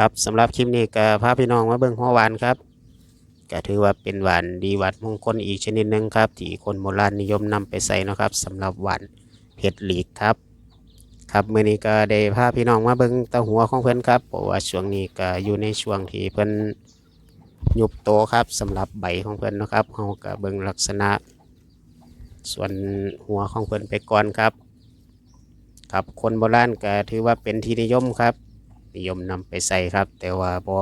ครับสำหรับคลิปนี้ก็พาพี่น้องมาเบิ่งหัวหวานครับก็ถือว่าเป็นหวานดีหวานมงคลอีกชนิดหนึ่งครับ ที่คนโบราณนิยมนำไปใส่นะครับสำหรับหวานเห็ดหลีกครับ ครับเมื้อนี้ก็ได้พาพี่น้องมาเบิ่งตาหัวของเพิ่อนครับเพราะว่าช่วงนี้ก็อยู่ในช่วงที่เพิ่นยุบโตครับสำหรับใบของเพิ่อนนะครับเฮาก็เบิ่งลักษณะ ส่วนหัวของเพิ่อนไปก่อนครับ ครับคนโบราณก็ถือว่าเป็นที่นิยมครับ นิยมนำไปใส่ครับ แต่ว่าบ่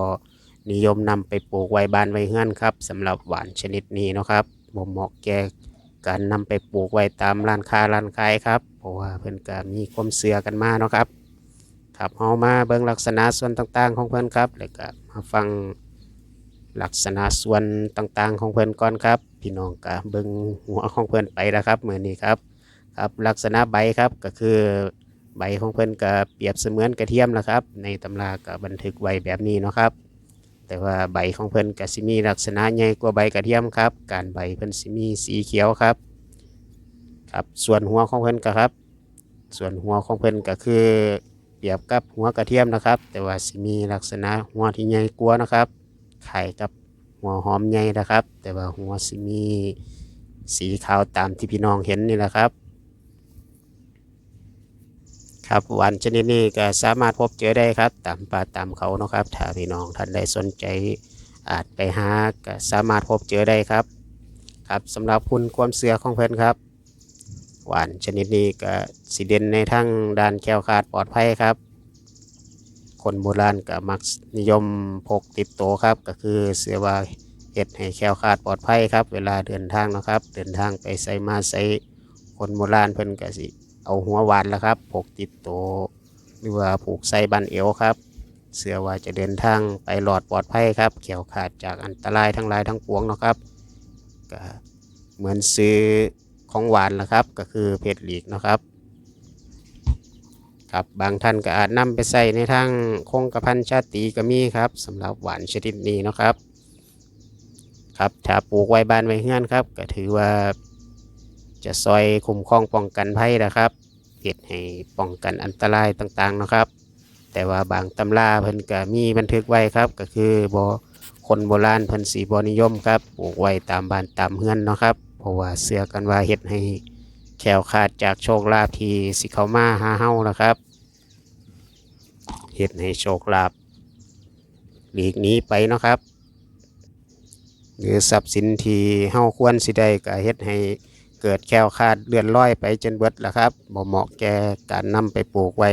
นิยมนำไปปลูกไว้บ้านไว้เฮือนครับสำหรับหวานชนิดนี้นะครับบ่เหมาะแก่การนำไปปลูกไว้ตามร้านค้าร้านขายครับ เพราะว่าเพิ่อนก็มีความเชื่อกันมาเนาะครับครับเฮามาเบิ่งลักษณะส่วนต่างๆ ของเพิ่อนครับแล้วก็มาฟังลักษณะส่วนต่างๆ ของเพิ่อนก่อนครับ พี่น้องก็เบิ่งหัวของเพิ่อนไปนะครับเหมื้อนี้ครับ ครับลักษณะใบครับก็คือ ใบของเพิ่นก็เปรียบเสมือนกระเทียมนะครับ ในตำราก็บันทึกไว้แบบนี้เนาะครับ แต่ว่าใบของเพิ่นก็สิมีลักษณะใหญ่กว่าใบกระเทียมครับ การใบเพิ่นสิมีสีเขียวครับ ครับ ส่วนหัวของเพิ่นก็ครับ ส่วนหัวของเพิ่นก็คือ เปรียบกับหัวกระเทียมนะครับ แต่ว่าสิมีลักษณะหัวที่ใหญ่กว่านะครับไข่กับหัวหอมใหญ่นะครับ แต่ว่าหัวสิมีสีขาวตามที่พี่น้องเห็นนี่แหละครับ ครับหวานชนิดนี้ก็สามารถพบเจอได้ครับตามป่าตามเขาเนาะครับถ้าพี่น้องท่านใดสนใจอาจไปหาก็สามารถพบเจอได้ครับ ครับสำหรับคุณความเสือของเพิ่นครับ หวานชนิดนี้ก็สิเด่นในทั้งด้านแคล้วคาดปลอดภัยครับ คนโบราณก็มักนิยมพกติดตัวครับ ก็คือเสือว่าเฮ็ดให้แคล้วคาดปลอดภัยครับ เวลาเดินทางนะครับ เดินทางไปใส่มาใส่คนโบราณเพิ่นก็สิ เอาหัวหวานแล้วครับผูกติดตัวหรือว่าผูกใส่บันเอวครับ เสือว่าจะเดินทางไปหลอดปลอดภัยครับเขียวขาดจากอันตรายทั้งหลายทั้งปวงเนาะครับก็เหมือนซื้อของหวานละครับ ก็คือเพชรหลีกนะครับครับบางท่านก็อาจนำไปใส่ในทางคงกระพันชาติก็มีครับสำหรับหวานชนิดนี้นะครับ ครับถ้าปลูกไว้บ้านไว้เฮือนครับ ก็ถือว่าจะซอยคุ้มครองป้องกันภัยนะครับ เฮ็ดให้ป้องกันอันตรายต่างๆนะครับ แต่ว่าบางตำราเพิ่นก็มีบันทึกไว้ครับ ก็คือบ่คนโบราณเพิ่นสีบนิยมครับปลูกไว้ตามบ้านตามเฮือนเนาะครับ เพราะว่าเชื่อกันว่าเฮ็ดให้แคล้วคลาดจากโชคลาภที่สิเขามาหาเฮานะครับเฮ็ดให้โชคลาภหลีกหนีไปเนาะครับ หรือทรัพย์สินที่เฮาควรสิได้ก็เฮ็ดให้ เกิดแคลวคาดเลื่อนลอยไปจนเบิดแล้วครับบ่เหมาะแก่การนำไปปลูกไว้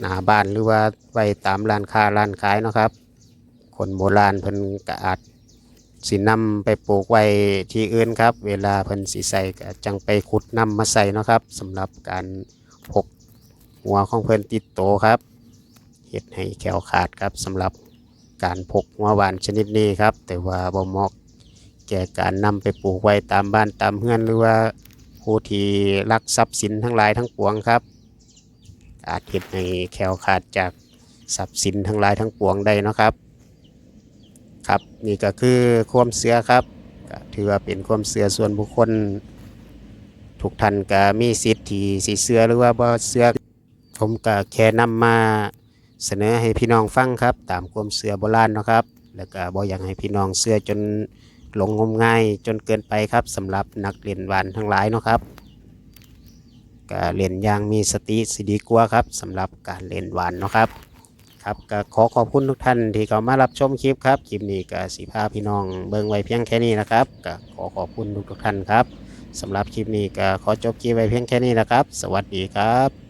หน้าบ้านหรือว่าไว้ตามร้านค้าร้านขายเนาะครับ คนโบราณเพิ่นก็อาจสินำไปปลูกไว้ที่อื่นครับ เวลาเพิ่นสิใส่ก็จังไปขุดนำมาใส่เนาะครับสำหรับการพกหัวของเพิ่นติดโตครับเฮ็ดให้แคลวคาดครับสำหรับการพกหัวหวานชนิดนี้ครับ แต่ว่าบ่เหมาะ แก่การนำไปปลูกไว้ตามบ้านตามเฮือนหรือว่าผู้ที่รักทรัพย์สินทั้งหลายทั้งปวงครับ อาจเห็นให้แคลขาดจากทรัพย์สินทั้งหลายทั้งปวงได้นะครับ ครับนี่ก็คือความเสือครับถือว่าเป็นความเสือส่วนบุคคลทุกท่านก็มีสิทธิ์ที่สิเสือหรือว่าบ่เสือผมก็แค่นำมาเสนอให้พี่น้องฟังครับ ตามความเสือโบราณนะครับ แล้วก็บ่อยากให้พี่น้องเสือจน หลงงมงายจนเกินไปครับสำหรับนักเรียนวานทั้งหลายเนาะครับก็เรียนอย่างมีสติสิดีกว่าครับสำหรับการเล่นวานเนาะครับครับก็ขอขอบคุณทุกท่านที่เข้ามารับชมคลิปครับคลิปนี้ก็สีพาพพี่น้องเบิ่งไว้เพียงแค่นี้นะครับก็ขอขอบคุณทุกๆท่านครับสำหรับคลิปนี้ก็ขอจบคลิปไว้เพียงแค่นี้นะครับ สวัสดีครับ